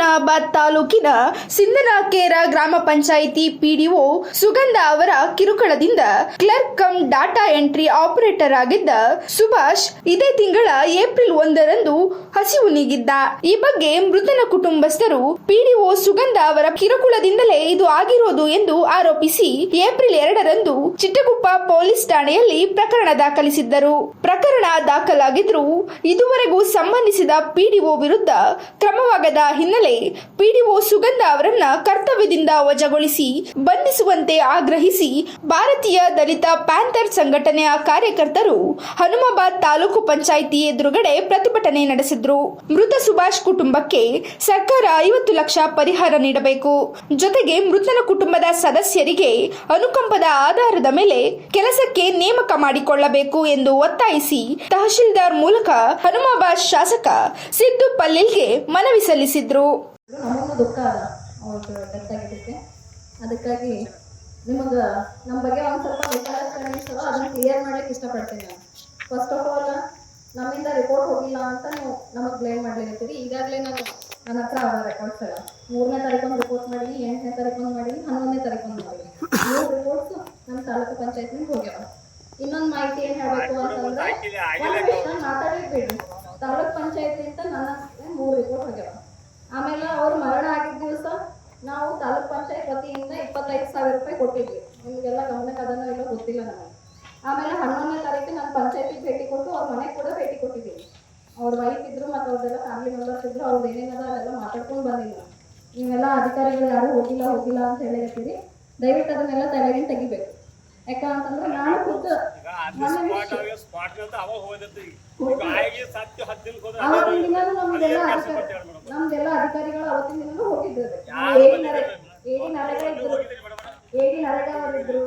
ಹುಮನಾಬಾದ್ ತಾಲೂಕಿನ ಸಿಂಧನಕೇರ ಗ್ರಾಮ ಪಂಚಾಯಿತಿ ಪಿಡಿಒ ಸುಗಂಧ ಅವರ ಕಿರುಕುಳದಿಂದ clerk cum data entry operator ಆಗಿದ್ದ ಸುಭಾಷ್ ಇದೇ ತಿಂಗಳ ಏಪ್ರಿಲ್ ಒಂದರಂದು ಹಸಿವು ನೀಗಿದ್ದ. ಈ ಬಗ್ಗೆ ಮೃತನ ಕುಟುಂಬಸ್ಥರು ಪಿಡಿಒ ಸುಗಂಧ ಅವರ ಕಿರುಕುಳದಿಂದಲೇ ಇದು ಆಗಿರೋದು ಎಂದು ಆರೋಪಿಸಿ ಏಪ್ರಿಲ್ ಎರಡರಂದು ಚಿಟ್ಟಗುಪ್ಪ ಪೊಲೀಸ್ ಠಾಣೆಯಲ್ಲಿ ಪ್ರಕರಣ ದಾಖಲಿಸಿದ್ದರು. ಪ್ರಕರಣ ದಾಖಲಾಗಿದ್ರೂ ಇದುವರೆಗೂ ಸಂಬಂಧಿಸಿದ ಪಿಡಿಒ ವಿರುದ್ಧ ಕ್ರಮವಾಗದ ಹಿನ್ನೆಲೆ ಪಿಡಿಒ ಸುಗಂಧ ಅವರನ್ನ ಕರ್ತವ್ಯದಿಂದ ವಜಾಗೊಳಿಸಿ, ಬಂಧಿಸುವಂತೆ ಆಗ್ರಹಿಸಿ ಭಾರತೀಯ ದಲಿತ ಪ್ಯಾಂಥರ್ ಸಂಘಟನೆಯ ಕಾರ್ಯಕರ್ತರು ಹನುಮಾಬಾದ್ ತಾಲೂಕು ಪಂಚಾಯಿತಿ ಎದುರುಗಡೆ ಪ್ರತಿಭಟನೆ ನಡೆಸಿದ್ರು. ಮೃತ ಸುಭಾಷ್ ಕುಟುಂಬಕ್ಕೆ ಸರ್ಕಾರ ಐವತ್ತು ಲಕ್ಷ ಪರಿಹಾರ ನೀಡಬೇಕು. ಜೊತೆಗೆ ಮೃತನ ಕುಟುಂಬದ ಸದಸ್ಯರಿಗೆ ಅನುಕಂಪದ ಆಧಾರದ ಮೇಲೆ ಕೆಲಸಕ್ಕೆ ನೇಮಕ ಮಾಡಿಕೊಳ್ಳಬೇಕು ಎಂದು ಒತ್ತಾಯಿಸಿ ತಹಶೀಲ್ದಾರ್ ಮೂಲಕ ಹನುಮಾಬಾದ್ ಶಾಸಕ ಸಿದ್ದು ಪಲ್ಲಿಲ್ಗೆ ಮನವಿ ಸಲ್ಲಿಸಿದ್ರು. ನಮಗೂ ದುಃಖ ಅದ ಅವ್ರದ್ದು ಡೆತ್ ಆಗಿದ್ದಕ್ಕೆ. ಅದಕ್ಕಾಗಿ ನಿಮಗೆ ನಮ್ಮ ಬಗ್ಗೆ ಒಂದು ಸ್ವಲ್ಪ ವಿಚಾರಿಸ್ತಾರೆ ಅದ ಅದನ್ನ ಕ್ಲಿಯರ್ ಮಾಡಕ್ಕೆ ಇಷ್ಟಪಡ್ತೀನಿ ನಾನು. ಫಸ್ಟ್ ಆಫ್ ಆಲ್ ನಮ್ಮಿಂದ ರಿಪೋರ್ಟ್ ಹೋಗಿಲ್ಲ ಅಂತ ನೀವು ನಮಗೆ ಬ್ಲೇಮ್ ಮಾಡಲಿರ್ತೀರಿ ಈಗಾಗಲೇ ನಾನು ನನ್ನ ಹತ್ರ ಅವ ರೆಕಾರ್ಡ್ಸ್ ಎಲ್ಲ ಮೂರನೇ ತಾರೀಕು ಒಂದು ರಿಪೋರ್ಟ್ ಮಾಡೀನಿ, ಎಂಟನೇ ತಾರೀಕು ಒಂದು ಮಾಡೀನಿ, ಹನ್ನೊಂದನೇ ತಾರೀಕು ಒಂದು ಮಾಡೀನಿ. ಮೂರು ರಿಪೋರ್ಟ್ಸ್ ನಮ್ಮ ತಾಲೂಕು ಪಂಚಾಯತ್ನಿಂದ ಹೋಗ್ಯಾವ. ಇನ್ನೊಂದು ಮಾಹಿತಿ ಏನು ಹೇಳಬೇಕು ಅಂತಂದ್ರೆ ಮಾತಾಡ್ಲಿಕ್ಕೆ ಬಿಡ್ರಿ. ತಾಲೂಕ್ ಪಂಚಾಯತಿಂದ ನನ್ನ ಮೂರು ರಿಪೋರ್ಟ್ ಹೋಗ್ಯಾವ ಆಮೇಲೆ ಅವ್ರ ಮರಣ ಆಗಿದ್ದ ದಿವಸ ನಾವು ತಾಲೂಕ್ ಪಂಚಾಯತ್ ವತಿಯಿಂದ ಇಪ್ಪತ್ತೈದು ಸಾವಿರ ರೂಪಾಯಿ ಕೊಟ್ಟಿದ್ವಿ ನಿಮಗೆಲ್ಲ ಗಮನಕ್ಕೆ ಅದನ್ನು ಇಲ್ಲ ಗೊತ್ತಿಲ್ಲ ನಮಗೆ ಆಮೇಲೆ ಹನ್ನೊಂದನೇ ತಾರೀಕು ನಾನು ಪಂಚಾಯತಿಗೆ ಭೇಟಿ ಕೊಟ್ಟು ಅವ್ರ ಮನೆಗೆ ಕೂಡ ಭೇಟಿ ಕೊಟ್ಟಿದ್ದೀನಿ ಅವ್ರ ವೈಫ್ ಇದ್ರು ಮತ್ತು ಅವ್ರದ್ದೆಲ್ಲ ಫ್ಯಾಮಿಲಿ ಮೆಂಬರ್ಸ್ ಇದ್ರು ಅವ್ರದ್ದು ಏನೇನದ ಅದೆಲ್ಲ ಮಾತಾಡ್ಕೊಂಡು ಬಂದಿಲ್ಲ ನೀವೆಲ್ಲ ಅಧಿಕಾರಿಗಳು ಯಾರು ಹೋಗಿಲ್ಲ ಹೋಗಿಲ್ಲ ಅಂತ ಹೇಳಿರ್ತೀರಿ ದಯವಿಟ್ಟು ಅದನ್ನೆಲ್ಲ ತಲೆಗಿನ ತೆಗಿಬೇಕು ಯಾಕಂತಂದ್ರೆ ನಾನು ಖುದ್ದು ಅವತ್ತಿನ ದಿನಾನು ನಮ್ದೆಲ್ಲ ಅಧಿಕಾರಿ ನಮ್ದೆಲ್ಲ ಅಧಿಕಾರಿಗಳು ಅವತ್ತಿನ ದಿನ ಹೋಗಿದ್ರು ఏడి నరగా ఇద్దరు ఏది నరగా వాళ్ళిద్దరు